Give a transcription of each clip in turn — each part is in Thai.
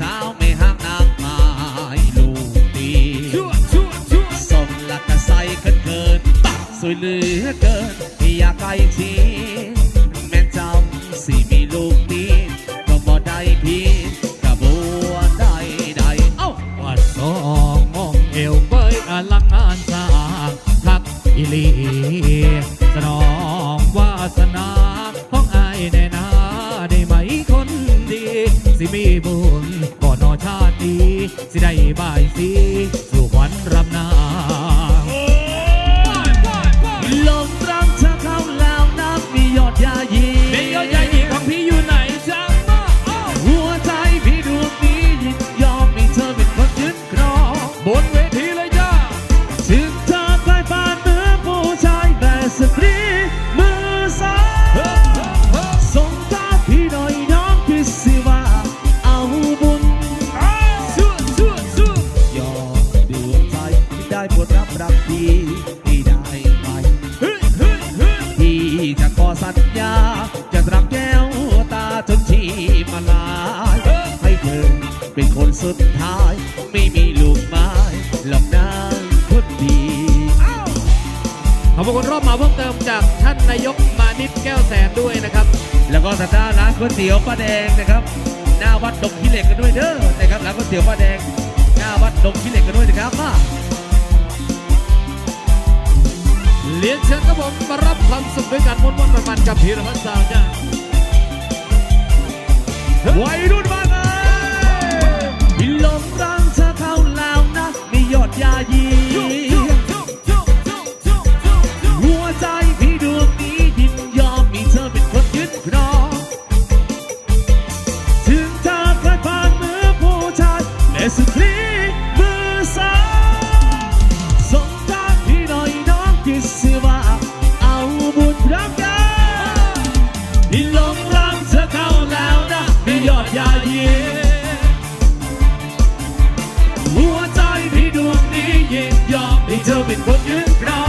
สาวไม่ห้ามนางไม้ลูกดีสมลักกะใสเกินเกินตักสวยเหลือเกินอยากใกล้ทีแม่จำสิมีลูกดีก็บ่ได้พีกระบัวได้ได้เอ้าว่าสองมองเอวเบยอลังงานสร้างทักอิลีสนองวาสนาของอายแน่นาได้ไหมคนดี สิมีบุญ สิได้บายสี สุดท้าย ไม่มีลูกไม้หลอกนางคนดีขอบคุณรอบมาเพิ่มเติมจากท่านนายกมานิดแก้วแสนด้วยนะครับ แล้วก็ทางด้านร้านก๋วยเตี๋ยวป้าแดงนะครับ หน้าวัดดงขี้เหล็กกันด้วยเด้อนะครับร้านก๋วยเตี๋ยวป้าแดง หน้าวัดดงขี้เหล็กกันด้วยนะครับมาเรียนเชิญครับผมมารับความสุขด้วยกันม้วนๆมันๆกับพีรพัฒน์สาวจ้าวัยรุ่นมา ไงพี่ลมรังเธอเข้าแล้วนะมียดยายีหัวใจพี่ดวงนี้ยินยอมมีเธอเป็นคนยึดครองถึงเธอเคยผ่านมือผู้ชายและสตรีมือสาวสงทางพี่หน่อยน้องคิดสิว่าเอาบุญรักกันพี่หลงรักเธอเข้าแล้วนะมียดยาเยี นยอมให้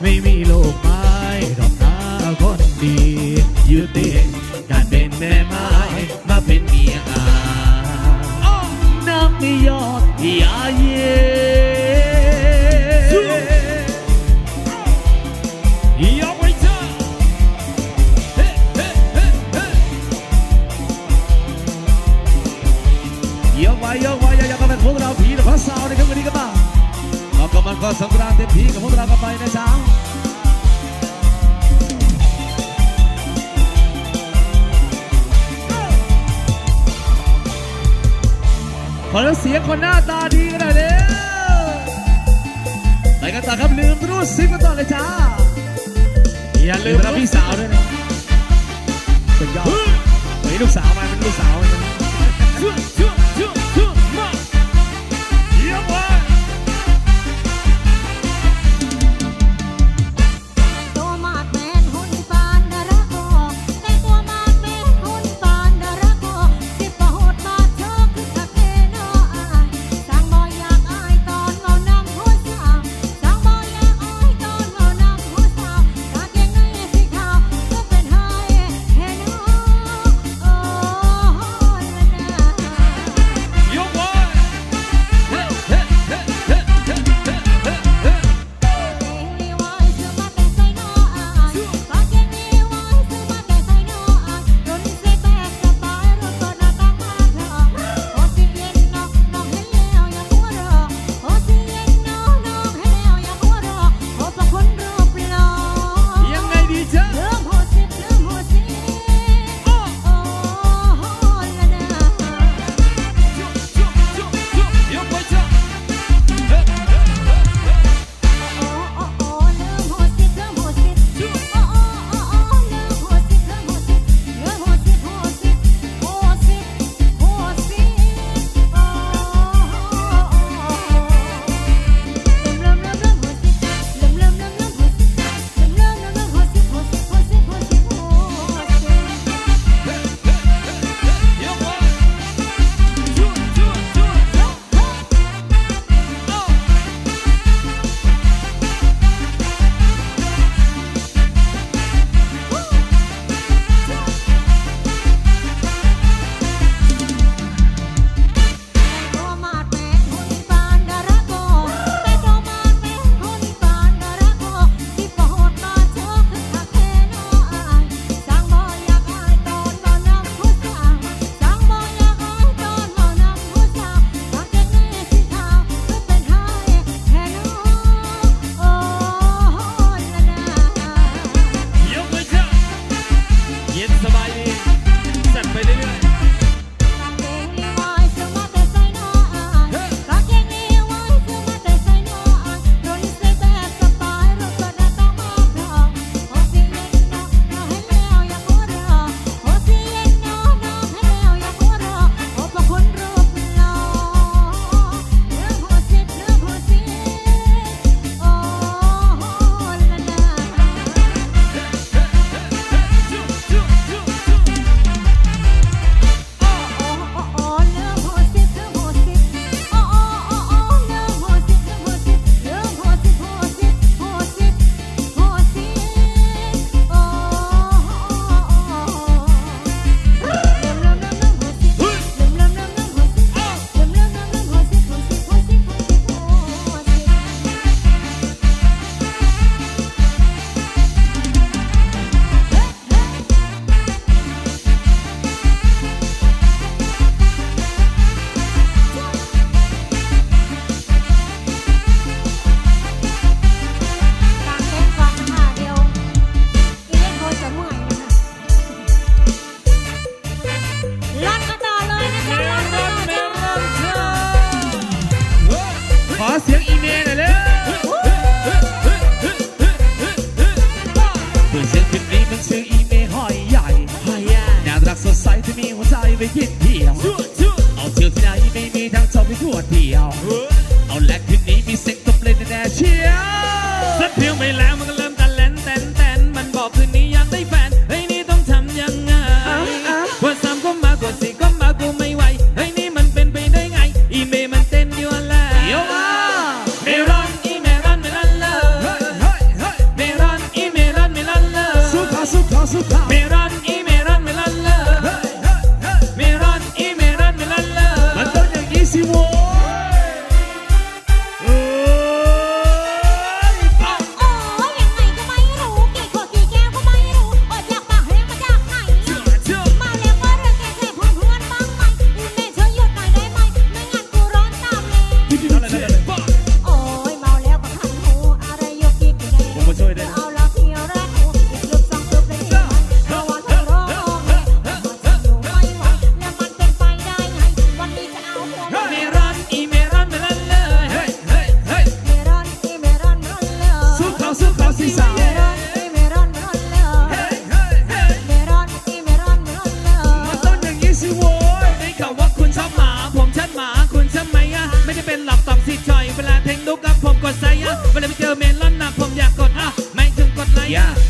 ไม่มีโลกไม้ดอกนาคนดียุติการเป็นแม่ไม้มาเป็นเมียอาน้ำมียอดยาเยยกไว้เธอเฮ้เฮ้เฮ้เฮ้ยกไว้ยกไว้อยาก็เป็นพวกเราผีหรือพระสาวนะครับวันนี้ก็ ก็สงกรานต์เต็มที่กับพวกเรากันไปนะจ๊ะขอเสียงคนหน้าตาดีกันหน่อยเร็วไปกันต่อครับลืมรู้ซิกันต่อเลยจ้า อย่าลืมรับพี่สาวด้วยนะสุดยอดเฮ้ยลูกสาวมาเป็นลูกสาวเลยน ข สุข ถึ